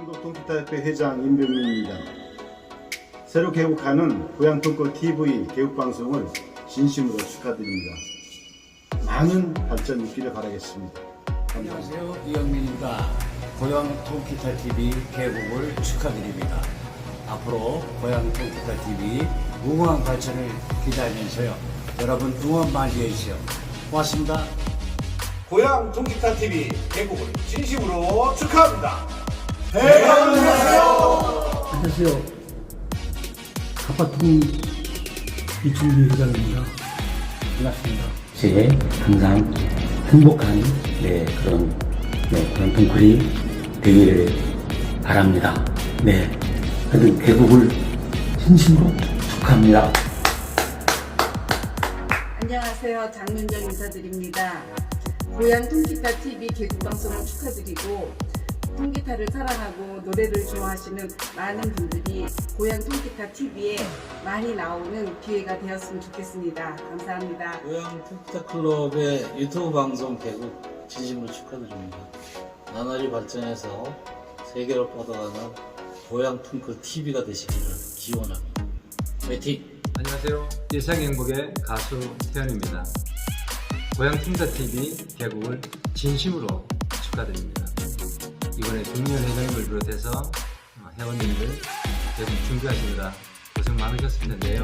한국통기타협회 회장 임병민입니다. 새로 개국하는 고향통골 TV 개국방송을 진심으로 축하드립니다. 많은 발전 있기를 바라겠습니다. 감사합니다. 안녕하세요. 이영민입니다. 고향 통기타 TV 개국을 축하드립니다. 앞으로 고향 통기타 TV 무궁한 발전을 기대하면서요. 여러분 응원 많이 해주세요. 고맙습니다. 고향 통기타 TV 개국을 진심으로 축하합니다. 안녕하세요. 가파통 이준비 회장입니다. 반갑습니다. 제 항상 행복한 네, 그런 네, 그런 동굴이 되기를 바랍니다. 네, 하여튼 개국을 진심으로 축하합니다. 안녕하세요. 장윤정 인사드립니다. 고향 통기타 TV 개국 방송을 축하드리고 통기타를 사랑하고 노래를 좋아하시는 많은 분들이 고향 통기타 TV에 많이 나오는 기회가 되었으면 좋겠습니다. 감사합니다. 고향 푸기타 클럽의 유튜브 방송 개국 진심으로 축하드립니다. 나날이 발전해서 세계로 뻗어가는 고향 퉁클 TV가 되시기를 기원합니다. 화이팅! 안녕하세요. 일상행복의 가수 태연입니다. 고향 팀다 TV 개국을 진심으로 축하드립니다. 이번에 김미연 회장님을 비롯해서 어, 회원님들 개국 준비하시느라 고생 많으셨을 텐데요.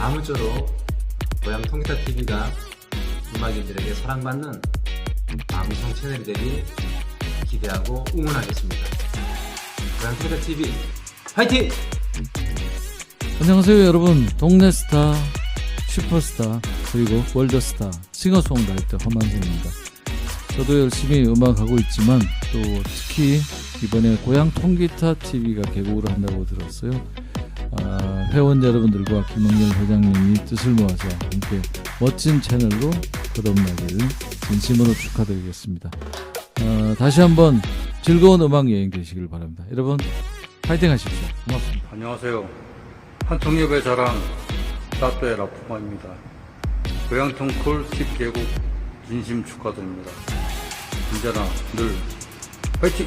아무쪼록 고향 통기타 TV가 음악인들에게 사랑받는 방송 채널이 되길 기대하고 응원하겠습니다. 고향 통기타 TV 화이팅! 안녕하세요 여러분 동네 스타 슈퍼스타 그리고 월드스타 싱어송라이터 허만승입니다 저도 열심히 음악하고 있지만 또 특히 이번에 고향 통기타 TV가 개국을 한다고 들었어요 아, 회원 여러분들과 김영렬 회장님이 뜻을 모아서 함께 멋진 채널로 거듭나기를 진심으로 축하드리겠습니다 아, 다시 한번 즐거운 음악 여행 되시길 바랍니다 여러분 파이팅 하십시오 고맙습니다 안녕하세요. 한통역의 자랑 따뚜의 라프마입니다. 고향통 콜 10개국 진심 축하드립니다. 언제나 늘 화이팅!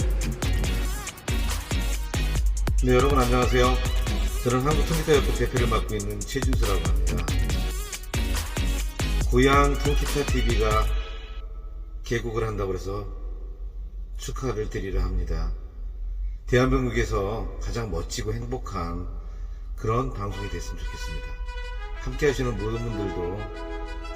네, 여러분 안녕하세요. 저는 한국통기타협회 대표를 맡고 있는 최준수라고 합니다. 고향 통기타 TV가 개국을 한다고 해서 축하를 드리려 합니다. 대한민국에서 가장 멋지고 행복한 그런 방송이 됐으면 좋겠습니다. 함께 하시는 모든 분들도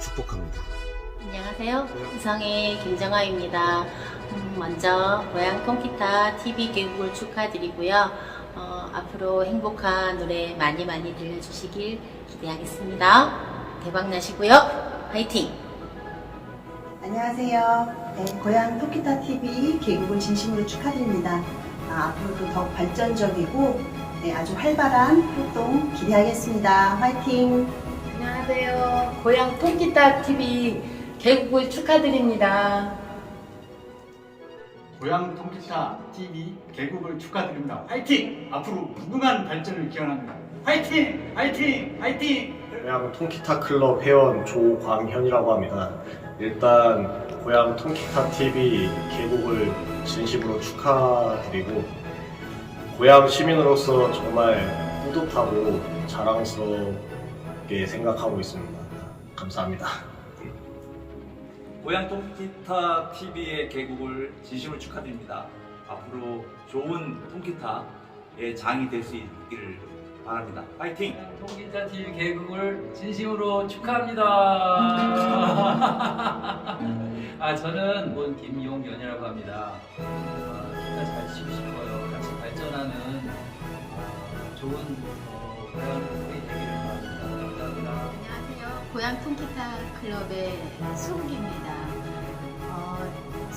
축복합니다. 안녕하세요. 이성의 김정아입니다. 음, 먼저 고향 통기타 TV 개국을 축하드리고요. 어, 앞으로 행복한 노래 많이 많이 들려주시길 기대하겠습니다. 대박 나시고요. 화이팅! 안녕하세요. 네, 고향 토키타 TV 개국을 진심으로 축하드립니다. 아, 앞으로도 더욱 발전적이고 네, 아주 활발한 활동 기대하겠습니다. 화이팅! 안녕하세요. 고향 통기타 TV 개국을 축하드립니다. 고향 통기타 TV 개국을 축하드립니다. 화이팅! 앞으로 무궁한 발전을 기원합니다. 화이팅! 화이팅! 화이팅! 고향 통기타 클럽 회원 조광현이라고 합니다. 일단 고향 통기타 TV 개국을 진심으로 축하드리고 고향 시민으로서 정말 뿌듯하고 자랑스럽게 생각하고 있습니다. 감사합니다. 고향 통기타 TV의 개국을 진심으로 축하드립니다. 앞으로 좋은 통기타의 장이 될 수 있기를 바랍니다. 파이팅! 통기타 TV 개국을 진심으로 축하합니다. 아 저는 본 김용견이라고 합니다. 아, 기타 잘 치고 싶어요. 같이 발전하는 아, 좋은 어, 고향 통기 되기를 바랍니다. 감사합니다. 고향 통기타 클럽의 수욱입니다. 어,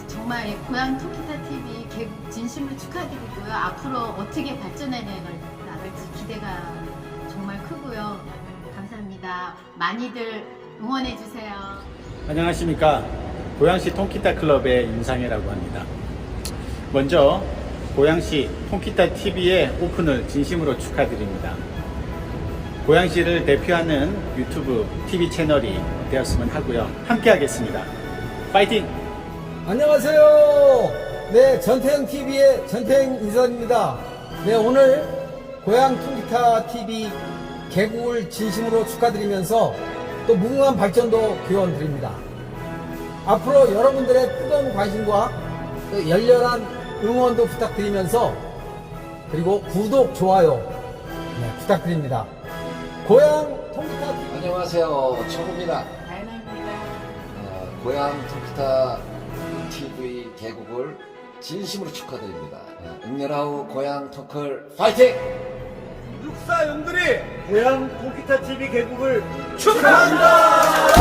정말 고향 통기타 TV 개국 진심으로 축하드리고요. 앞으로 어떻게 발전해 나갈지 기대가 정말 크고요. 감사합니다. 많이들 응원해 주세요. 안녕하십니까. 고양시 통기타 클럽의 임상혜라고 합니다. 먼저 고양시 통기타 TV의 오픈을 진심으로 축하드립니다. 고양시를 대표하는 유튜브 TV 채널이 되었으면 하고요. 함께 하겠습니다. 파이팅! 안녕하세요. 네, 전태영 TV의 전태영 인사입니다. 네, 오늘 고향 통기타 TV 개국을 진심으로 축하드리면서 또 무궁한 발전도 기원드립니다. 앞으로 여러분들의 뜨거운 관심과 또 열렬한 응원도 부탁드리면서 그리고 구독, 좋아요 네, 부탁드립니다. 고향 통기타 TV 안녕하세요. 알마입니다. 어, 고향 통기타 TV 개국을 진심으로 축하드립니다. 어, 응렬하우 고향 통클 파이팅! 육사 용들이 고향 통기타 TV 개국을 축하합니다.